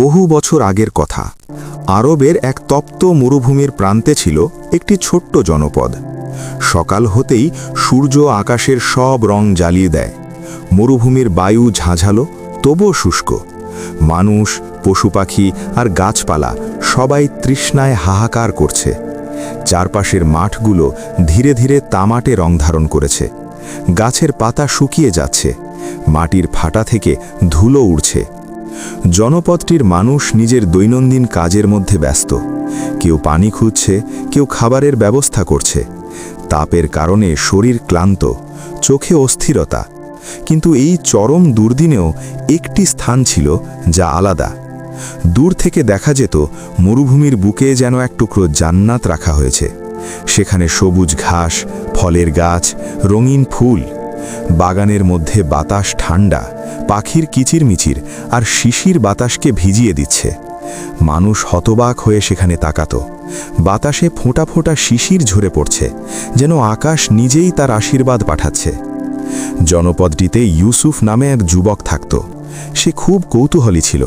বহু বছর আগের কথা। আরবের এক তপ্ত মরুভূমির প্রান্তে ছিল একটি ছোট্ট জনপদ। সকাল হতেই সূর্য আকাশের সব রং জ্বালিয়ে দেয়। মরুভূমির বায়ু ঝাঁঝালো, তবুও শুষ্ক। মানুষ, পশু পাখি আর গাছপালা সবাই তৃষ্ণায় হাহাকার করছে। চারপাশের মাঠগুলো ধীরে ধীরে তামাটে রং ধারণ করেছে। গাছের পাতা শুকিয়ে যাচ্ছে। মাটির ফাটা থেকে ধুলো উড়ছে। জনপদটির মানুষ নিজের দৈনন্দিন কাজের মধ্যে ব্যস্ত। কেউ পানি খুঁজছে, কেউ খাবারের ব্যবস্থা করছে। তাপের কারণে শরীর ক্লান্ত, চোখে অস্থিরতা। কিন্তু এই চরম দুর্দিনেও একটি স্থান ছিল যা আলাদা। দূর থেকে দেখা যেত, মরুভূমির বুকে যেন এক টুকরো জান্নাত রাখা হয়েছে। সেখানে সবুজ ঘাস, ফলের গাছ, রঙিন ফুল। বাগানের মধ্যে বাতাস ঠান্ডা পাখির কিচিরমিচির আর শিশির বাতাসকে ভিজিয়ে দিচ্ছে। মানুষ হতবাক হয়ে সেখানে তাকাত। বাতাসে ফোঁটা ফোঁটা শিশির ঝরে পড়ছে, যেন আকাশ নিজেই তার আশীর্বাদ পাঠাচ্ছে। জনপদটিতে ইউসুফ নামে এক যুবক থাকত। সে খুব কৌতূহলী ছিল।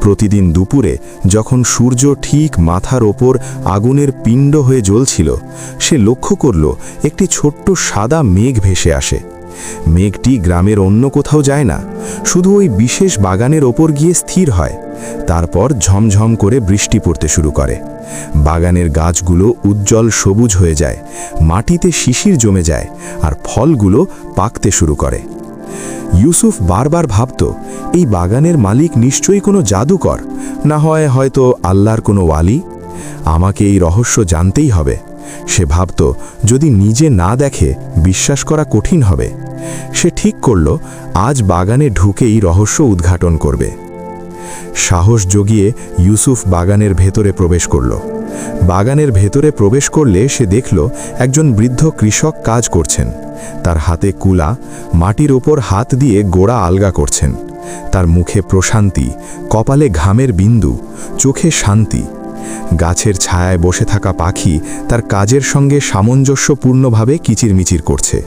প্রতিদিন দুপুরে যখন সূর্য ঠিক মাথার ওপর আগুনের পিণ্ড হয়ে জ্বলছিল, সে লক্ষ্য করল, একটি ছোট্ট সাদা মেঘ ভেসে আসে। মেঘটি গ্রামের অন্য কোথাও যায় না। শুধু ওই বিশেষ বাগানের ওপর গিয়ে স্থির হয়। তারপর ঝমঝম করে বৃষ্টি পড়তে শুরু করে। বাগানের গাছগুলো উজ্জ্বল সবুজ হয়ে যায়, মাটিতে শিশির জমে যায় আর ফলগুলো পাকতে শুরু করে। ইউসুফ বারবার ভাবত, এই বাগানের মালিক নিশ্চয়ই কোনো জাদুকর? না হয় হয়তো আল্লাহর কোনো ওয়ালি? আমাকে এই রহস্য জানতেই হবে। সে ভাবত, যদি নিজে না দেখে, বিশ্বাস করা কঠিন হবে। সে ঠিক করল, আজ বাগানে ঢুকেই রহস্য উদ্ঘাটন করবে। সাহস জগিয়ে ইউসুফ বাগানের ভেতরে প্রবেশ করল। বাগানের ভেতরে প্রবেশ করলে সে দেখল, একজন বৃদ্ধ কৃষক কাজ করছেন। তার হাতে কুলা, মাটির ওপর হাত দিয়ে গোড়া আলগা করছেন। তার মুখে প্রশান্তি, কপালে ঘামের বিন্দু, চোখে শান্তি। গাছের ছায়ায় বসে থাকা পাখি তার কাজের সঙ্গে সামঞ্জস্যপূর্ণভাবে কিচিরমিচির করছে।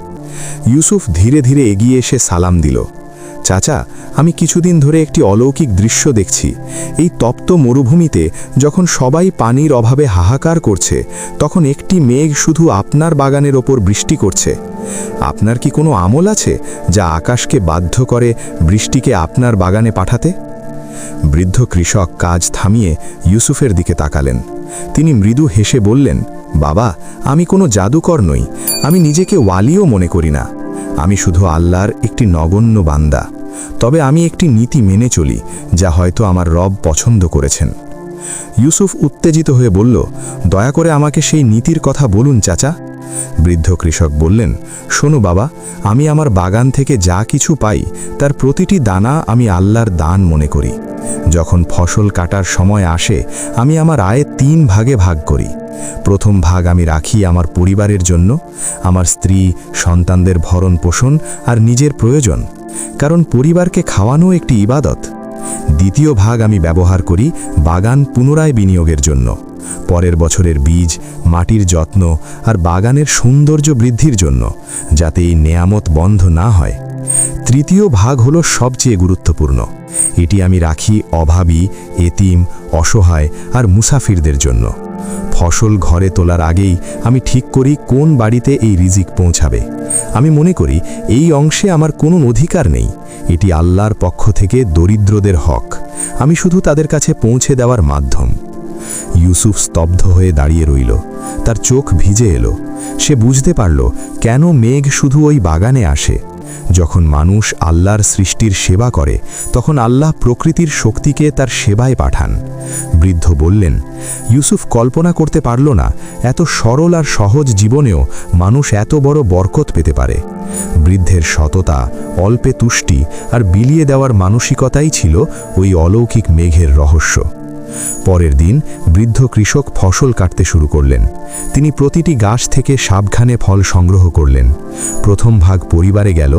ইউসুফ ধীরে ধীরে এগিয়ে এসে সালাম দিল। চাচা, আমি কিছুদিন ধরে একটি অলৌকিক দৃশ্য দেখছি। এই তপ্ত মরুভূমিতে যখন সবাই পানির অভাবে হাহাকার করছে, তখন একটি মেঘ শুধু আপনার বাগানের ওপর বৃষ্টি করছে। আপনার কি কোনো আমল আছে যা আকাশকে বাধ্য করে বৃষ্টিকে আপনার বাগানে পাঠাতে? বৃদ্ধ কৃষক কাজ থামিয়ে ইউসুফের দিকে তাকালেন। তিনি মৃদু হেসে বললেন, বাবা, আমি কোনো জাদুকর নই। আমি নিজেকে ওয়ালিও মনে করি না। আমি শুধু আল্লাহর একটি নগণ্য বান্দা। তবে আমি একটি নীতি মেনে চলি, যা হয়তো আমার রব পছন্দ করেছেন। ইউসুফ উত্তেজিত হয়ে বলল, দয়া করে আমাকে সেই নীতির কথা বলুন, চাচা। বৃদ্ধ কৃষক বললেন, শোনো বাবা, আমি আমার বাগান থেকে যা কিছু পাই, তার প্রতিটি দানা আমি আল্লাহর দান মনে করি। যখন ফসল কাটার সময় আসে, আমি আমার আয়ে তিন ভাগে ভাগ করি। প্রথম ভাগ আমি রাখি আমার পরিবারের জন্য, আমার স্ত্রী, সন্তানদের ভরণ পোষণ আর নিজের প্রয়োজন। কারণ পরিবারকে খাওয়ানো একটি ইবাদত। দ্বিতীয় ভাগ আমি ব্যবহার করি বাগান পুনরায় বিনিয়োগের জন্য। পরের বছরের বীজ, মাটির যত্ন আর বাগানের সৌন্দর্য বৃদ্ধির জন্য, যাতে এই নেয়ামত বন্ধ না হয়। তৃতীয় ভাগ হল সবচেয়ে গুরুত্বপূর্ণ। এটি আমি রাখি অভাবী, এতিম, অসহায় আর মুসাফিরদের জন্য। ফসল ঘরে তোলার আগেই আমি ঠিক করি কোন বাড়িতে এই রিজিক পৌঁছাবে। আমি মনে করি এই অংশে আমার কোনো অধিকার নেই। এটি আল্লাহর পক্ষ থেকে দরিদ্রদের হক। আমি শুধু তাদের কাছে পৌঁছে দেওয়ার মাধ্যম। ইউসুফ স্তব্ধ হয়ে দাঁড়িয়ে রইল। তার চোখ ভিজে এলো। সে বুঝতে পারল, কেন মেঘ শুধু ওই বাগানে আসে? যখন মানুষ আল্লাহর সৃষ্টির সেবা করে, তখন আল্লাহ প্রকৃতির শক্তিকে তার সেবায় পাঠান। বৃদ্ধ বললেন, ইউসুফ কল্পনা করতে পারল না, এত সরল আর সহজ জীবনেও মানুষ এত বড় বরকত পেতে পারে। বৃদ্ধের সততা, অল্পে তুষ্টি আর বিলিয়ে দেওয়ার মানসিকতাই ছিল ওই অলৌকিক মেঘের রহস্য। পরের দিন বৃদ্ধ কৃষক ফসল কাটতে শুরু করলেন। তিনি প্রতিটি গাছ থেকে সাবধানে ফল সংগ্রহ করলেন। প্রথম ভাগ পরিবারে গেল,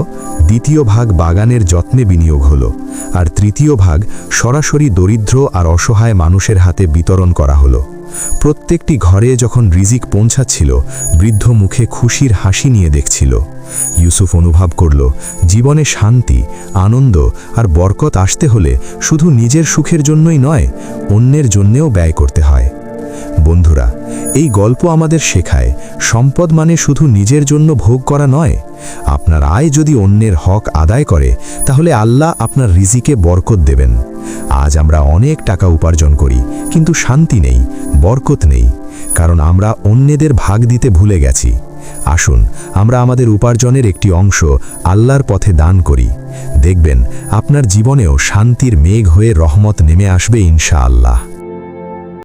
দ্বিতীয় ভাগ বাগানের যত্নে বিনিয়োগ হলো, আর তৃতীয় ভাগ সরাসরি দরিদ্র আর অসহায় মানুষের হাতে বিতরণ করা হলো। প্রত্যেকটি ঘরে যখন রিজিক পৌঁছাচ্ছিল, বৃদ্ধ মুখে খুশির হাসি নিয়ে দেখছিল। ইউসুফ অনুভব করল, জীবনে শান্তি, আনন্দ আর বরকত আসতে হলে শুধু নিজের সুখের জন্যই নয়, অন্যের জন্যেও ব্যয় করতে হয়। বন্ধুরা, এই গল্প আমাদের শেখায়, সম্পদ মানে শুধু নিজের জন্য ভোগ করা নয়। আপনার আয় যদি অন্যের হক আদায় করে, তাহলে আল্লাহ আপনার রিজিকে বরকত দেবেন। আজ আমরা অনেক টাকা উপার্জন করি, কিন্তু শান্তি নেই, বরকত নেই, কারণ আমরা অন্যদের ভাগ দিতে ভুলে গেছি। আসুন, আমরা আমাদের উপার্জনের একটি অংশ আল্লাহর পথে দান করি। দেখবেন, আপনার জীবনেও শান্তির মেঘ হয়ে রহমত নেমে আসবে ইনশাআল্লাহ।